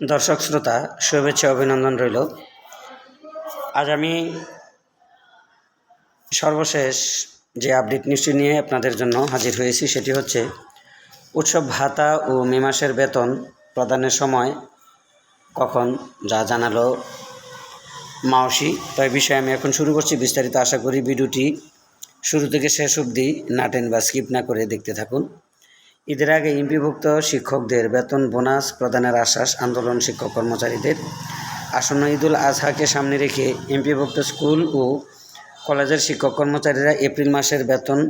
দর্শক শ্রোতা, শুভেচ্ছা, অভিনন্দন রইল। আজ আমি সর্বশেষ যে আপডেট নিউজটি নিয়ে আপনাদের জন্য হাজির হয়েছি, সেটি হচ্ছে উৎসব ভাতা ও মে মাসের বেতন প্রদানের সময় কখন যা জানালো মাওসি তো এই বিষয়ে আমি এখন শুরু করছি। বিস্তারিত আশা করি ভিডিওটি শুরু থেকে শেষ অবধি নাটেন বা স্কিপ না করে দেখতে থাকুন। ঈদের আগে এমপিভুক্ত শিক্ষকদের বেতন বোনাস প্রদানের আশ্বাস আন্দোলন শিক্ষক কর্মচারীদের। আসন্ন ঈদুল আজহাকে সামনে রেখে এমপিভুক্ত স্কুল ও কলেজের শিক্ষক কর্মচারীরা এপ্রিল মাসের বেতন,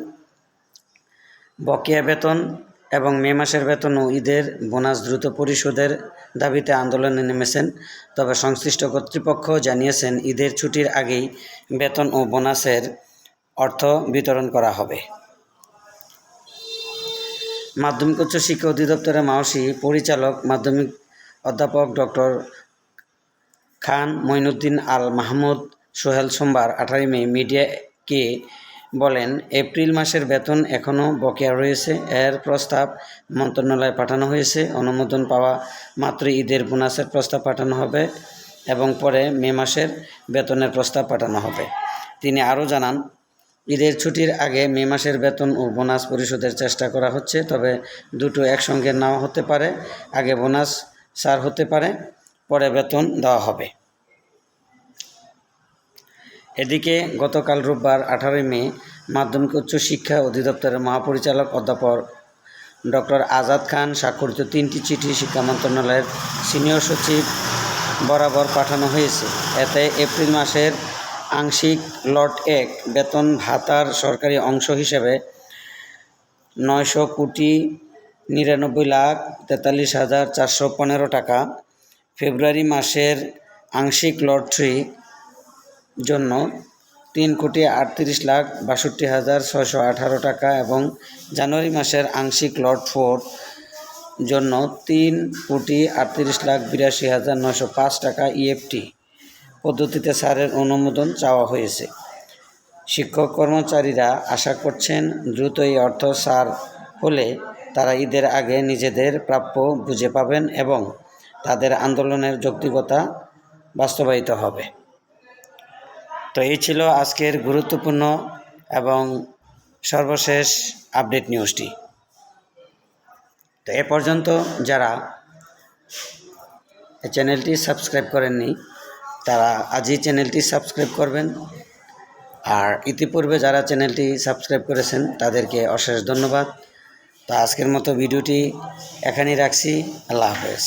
বকেয়া বেতন এবং মে মাসের বেতন ও ঈদের বোনাস দ্রুত পরিশোধের দাবিতে আন্দোলনে নেমেছেন। তবে সংশ্লিষ্ট কর্তৃপক্ষ জানিয়েছেন, ঈদের ছুটির আগেই বেতন ও বোনাসের অর্থ বিতরণ করা হবে। মাধ্যমিক উচ্চ শিক্ষা অধিদপ্তরের মাওসি পরিচালক মাধ্যমিক অধ্যাপক ডক্টর খান মঈনুদ্দিন আল মাহমুদ সোহেল সোমবার আঠারোই মে মিডিয়াকে বলেন, এপ্রিল মাসের বেতন এখনও বকেয়া রয়েছে। এর প্রস্তাব মন্ত্রণালয়ে পাঠানো হয়েছে। অনুমোদন পাওয়া মাত্র ঈদের বোনাসের প্রস্তাব পাঠানো হবে এবং পরে মে মাসের বেতনের প্রস্তাব পাঠানো হবে। তিনি আরও জানান ঈদের ছুটির আগে মে মাসের বেতন ও বোনাস পরিশোধের চেষ্টা করা হচ্ছে, তবে দুটো একসঙ্গে নেওয়া হতে পারে, আগে বোনাস ছাড় হতে পারে, পরে বেতন দেওয়া হবে। এদিকে গতকাল রোববার আঠারোই মে মাধ্যমিক উচ্চ শিক্ষা অধিদপ্তরের মহাপরিচালক অধ্যাপক ডক্টর আজাদ খান স্বাক্ষরিত তিনটি চিঠি শিক্ষা মন্ত্রণালয়ের সিনিয়র সচিব বরাবর পাঠানো হয়েছে। এতে এপ্রিল মাসের আংশিক লট এক বেতন ভাতার সরকারি অংশ হিসেবে নয়শো কোটি নিরানব্বই লাখ তেতাল্লিশ হাজার চারশো পনেরো টাকা। ফেব্রুয়ারি মাসের আংশিক লট থ্রি জন্য তিন কোটি আটত্রিশ লাখ বাষট্টি হাজার ছয়শো আঠারো টাকা এবং জানুয়ারি মাসের আংশিক লট ফোর জন্য তিন কোটি আটত্রিশ লাখ বিরাশি হাজার নশো পাঁচ টাকা ইএফটি পদ্ধতিতে সারের অনুমোদন চাওয়া হয়েছে। শিক্ষক কর্মচারীরা আশা করছেন দ্রুত এই অর্থ সার হলে তারা ঈদের আগে নিজেদের প্রাপ্য বুঝে পাবেন এবং তাদের আন্দোলনের যৌক্তিকতা বাস্তবায়িত হবে। তো এই ছিল আজকের গুরুত্বপূর্ণ এবং সর্বশেষ আপডেট নিউজটি। তো এ পর্যন্ত যারা চ্যানেলটি সাবস্ক্রাইব করেননি তারা আজই চ্যানেলটি সাবস্ক্রাইব করবেন। আর ইতিপূর্বে যারা চ্যানেলটি সাবস্ক্রাইব করেছেন, তাদেরকে অশেষ ধন্যবাদ। তা আজকের মতো ভিডিওটি এখানেই রাখছি। আল্লাহ হাফেজ।